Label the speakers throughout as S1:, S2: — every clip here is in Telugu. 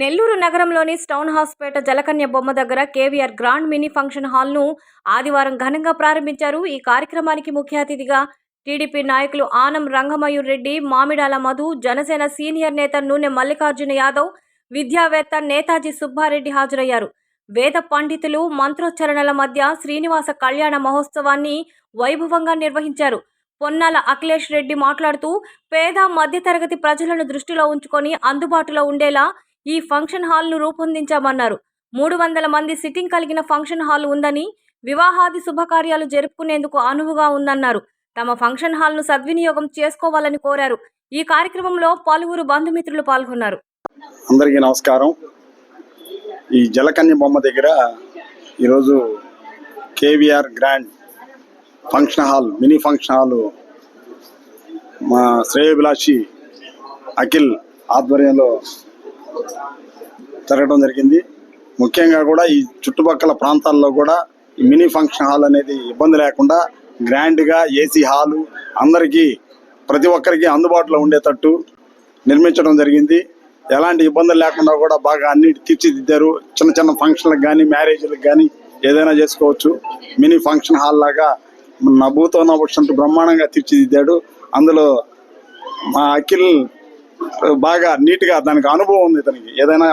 S1: నెల్లూరు నగరంలోని స్టౌన్ హాస్పేట జలకన్య బొమ్మ దగ్గర కేవీఆర్ గ్రాండ్ మినీ ఫంక్షన్ హాల్ను ఆదివారం ఘనంగా ప్రారంభించారు. ఈ కార్యక్రమానికి ముఖ్య అతిథిగా టీడీపీ నాయకులు ఆనం రంగమయూర్ రెడ్డి మామిడాల మధు జనసేన సీనియర్ నేత నూనె మల్లికార్జున యాదవ్ విద్యావేత్త నేతాజీ సుబ్బారెడ్డి హాజరయ్యారు. వేద పండితులు మంత్రోచ్చరణల మధ్య శ్రీనివాస కళ్యాణ మహోత్సవాన్ని వైభవంగా నిర్వహించారు. పొన్నాల అఖిలేష్ రెడ్డి మాట్లాడుతూ పేద మధ్యతరగతి ప్రజలను దృష్టిలో ఉంచుకొని అందుబాటులో ఉండేలా ఈ ఫంక్షన్ హాల్ను రూపొందించామన్నారు. మూడు వందల మంది సిట్టింగ్ కలిగిన ఫంక్షన్ హాల్ ఉందని వివాహాది శుభకార్యాలు జరుపుకునేందుకు అనువుగా ఉందన్నారు. తమ ఫంక్షన్ హాల్ను సద్వినియోగం చేసుకోవాలని కోరారు. ఈ కార్యక్రమంలో పలువురు బంధుమిత్రులు పాల్గొన్నారు.
S2: అందరికీ నమస్కారం. ఈ జలకన్య బొమ్మ దగ్గర ఈరోజు KVR grand function hall mini function hall మా శ్రేయభిలాషి అఖిల్ ఆధ్వర్యంలో జరగడం జరిగింది. ముఖ్యంగా కూడా ఈ చుట్టుపక్కల ప్రాంతాల్లో కూడా ఈ మినీ ఫంక్షన్ హాల్ అనేది ఇబ్బంది లేకుండా గ్రాండ్గా ఏసీ హాలు అందరికీ ప్రతి ఒక్కరికి అందుబాటులో ఉండేటట్టు నిర్మించడం జరిగింది. ఎలాంటి ఇబ్బందులు లేకుండా కూడా బాగా అన్ని తీర్చిదిద్దారు. చిన్న చిన్న ఫంక్షన్లకు కానీ మ్యారేజ్లకు కానీ ఏదైనా చేసుకోవచ్చు. మినీ ఫంక్షన్ హాల్ లాగా నభూతో నవ్వుతుంటూ బ్రహ్మాండంగా తీర్చిదిద్దాడు. అందులో మా అఖిల్ బాగా నీట్గా దానికి అనుభవం ఉంది ఇతనికి. ఏదైనా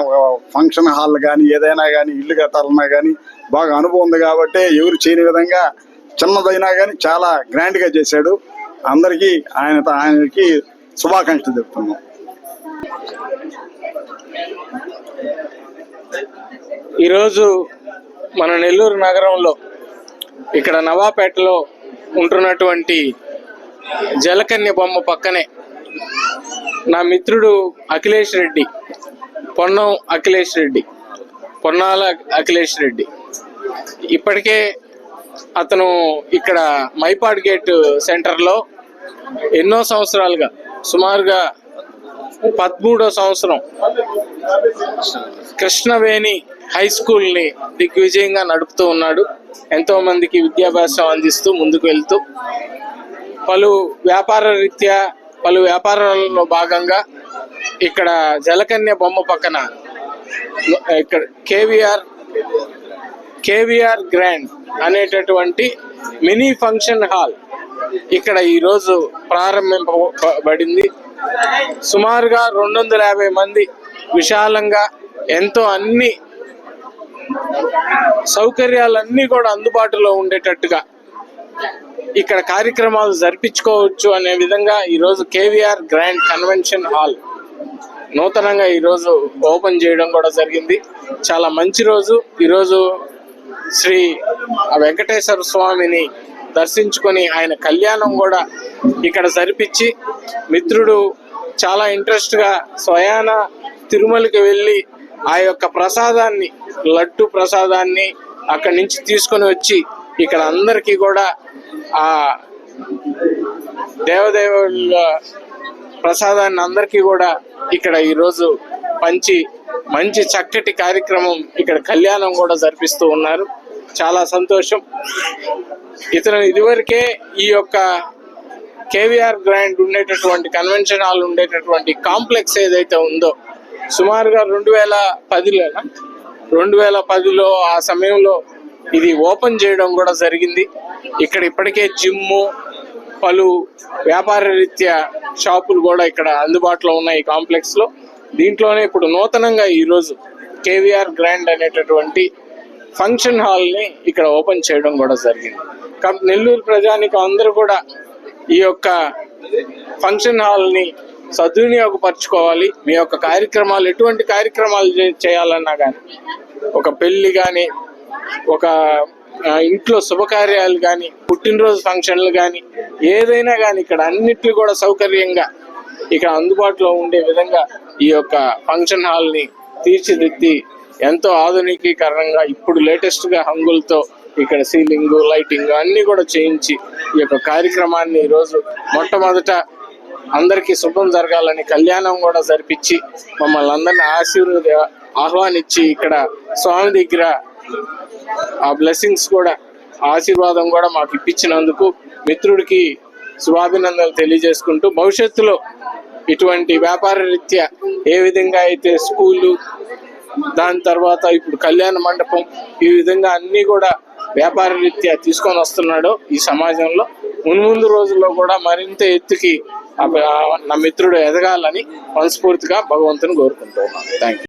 S2: ఫంక్షన్ హాల్ కానీ ఏదైనా కానీ ఇల్లు కట్టాలన్నా కానీ బాగా అనుభవం ఉంది కాబట్టి ఎవరు చేయని విధంగా చిన్నదైనా కానీ చాలా గ్రాండ్గా చేశాడు. అందరికీ ఆయన ఆయనకి శుభాకాంక్షలు చెప్తున్నాం.
S3: ఈరోజు మన నెల్లూరు నగరంలో ఇక్కడ నవాపేటలో ఉంటున్నటువంటి జలకన్య బొమ్మ పక్కనే నా మిత్రుడు అఖిలేష్ రెడ్డి పొన్నం అఖిలేష్ రెడ్డి పొన్నాల అఖిలేష్ రెడ్డి. ఇప్పటికే అతను ఇక్కడ మైపాడ్ గేట్ సెంటర్లో ఎన్నో సంవత్సరాలుగా సుమారుగా పదమూడో సంవత్సరం కృష్ణవేణి హై స్కూల్ని దిగ్విజయంగా నడుపుతూ ఉన్నాడు. ఎంతో మందికి విద్యాభ్యాసం అందిస్తూ ముందుకు వెళ్తూ పలు వ్యాపార రీత్యా పలు వ్యాపారాలలో భాగంగా ఇక్కడ జలకన్య బొమ్మ పక్కన ఇక్కడ కేవీఆర్ కేవీఆర్ గ్రాండ్ అనేటటువంటి మినీ ఫంక్షన్ హాల్ ఇక్కడ ఈరోజు ప్రారంభింపబడింది. సుమారుగా రెండు వందల యాభై మంది విశాలంగా ఎంతో అన్ని సౌకర్యాలన్నీ కూడా అందుబాటులో ఉండేటట్టుగా ఇక్కడ కార్యక్రమాలు జరిపించుకోవచ్చు అనే విధంగా ఈరోజు కేవీఆర్ గ్రాండ్ కన్వెన్షన్ హాల్ నూతనంగా ఈరోజు ఓపెన్ చేయడం కూడా జరిగింది. చాలా మంచి రోజు. ఈరోజు శ్రీ వెంకటేశ్వర స్వామిని దర్శించుకొని ఆయన కళ్యాణం కూడా ఇక్కడ జరిపించి మిత్రుడు చాలా ఇంట్రెస్ట్గా స్వయాన తిరుమలకి వెళ్ళి ఆ యొక్క ప్రసాదాన్ని లడ్డు ప్రసాదాన్ని అక్కడి నుంచి తీసుకొని వచ్చి ఇక్కడ అందరికీ కూడా ఆ దేవదేవుల ప్రసాదాన్ని అందరికీ కూడా ఇక్కడ ఈరోజు పంచి మంచి చక్కటి కార్యక్రమం ఇక్కడ కళ్యాణం కూడా జరిపిస్తూ ఉన్నారు. చాలా సంతోషం. ఇతను ఇదివరకే ఈ యొక్క కేవీఆర్ గ్రాండ్ ఉండేటటువంటి కన్వెన్షన్ హాల్ ఉండేటటువంటి కాంప్లెక్స్ ఏదైతే ఉందో సుమారుగా రెండు వేల పదిలో రెండు వేల పదిలో ఆ సమయంలో ఇది ఓపెన్ చేయడం కూడా జరిగింది. ఇక్కడ ఇప్పటికే జిమ్ము పలు వ్యాపార రీత్యా షాపులు కూడా ఇక్కడ అందుబాటులో ఉన్నాయి ఈ కాంప్లెక్స్లో. దీంట్లోనే ఇప్పుడు నూతనంగా ఈరోజు కేవీఆర్ గ్రాండ్ అనేటటువంటి ఫంక్షన్ హాల్ని ఇక్కడ ఓపెన్ చేయడం కూడా జరిగింది. కాబట్టి నెల్లూరు ప్రజానికి అందరూ కూడా ఈ యొక్క ఫంక్షన్ హాల్ని సద్వినియోగపరచుకోవాలి. మీ యొక్క కార్యక్రమాలు ఎటువంటి కార్యక్రమాలు చే- చేయాలన్నా కానీ ఒక పెళ్ళి కానీ ఒక ఇంట్లో శుభకార్యాలు కానీ పుట్టినరోజు ఫంక్షన్లు కానీ ఏదైనా కానీ ఇక్కడ అన్నిట్లు కూడా సౌకర్యంగా ఇక్కడ అందుబాటులో ఉండే విధంగా ఈ యొక్క ఫంక్షన్ హాల్ని తీర్చిదిద్ది ఎంతో ఆధునికీకరణంగా ఇప్పుడు లేటెస్ట్గా హంగులతో ఇక్కడ సీలింగ్ లైటింగ్ అన్ని కూడా చేయించి ఈ యొక్క కార్యక్రమాన్ని ఈరోజు మొట్టమొదట అందరికీ శుభం జరగాలని కళ్యాణం కూడా జరిపించి మమ్మల్ని అందరిని ఆశీర్వద ఆహ్వానించి ఇక్కడ స్వామి దగ్గర ఆ బ్లెస్సింగ్స్ కూడా ఆశీర్వాదం కూడా మాకు ఇప్పించినందుకు మిత్రుడికి శుభాభినందనలు తెలియజేసుకుంటూ భవిష్యత్తులో ఇటువంటి వ్యాపార రీత్యా ఏ విధంగా అయితే స్కూలు దాని తర్వాత ఇప్పుడు కళ్యాణ మండపం ఈ విధంగా అన్ని కూడా వ్యాపార రీత్యా తీసుకొని వస్తున్నాడు ఈ సమాజంలో. మున్ముందు రోజుల్లో కూడా మరింత ఎత్తుకి నా మిత్రుడు ఎదగాలని మనస్ఫూర్తిగా భగవంతుని కోరుకుంటున్నాను. Thank you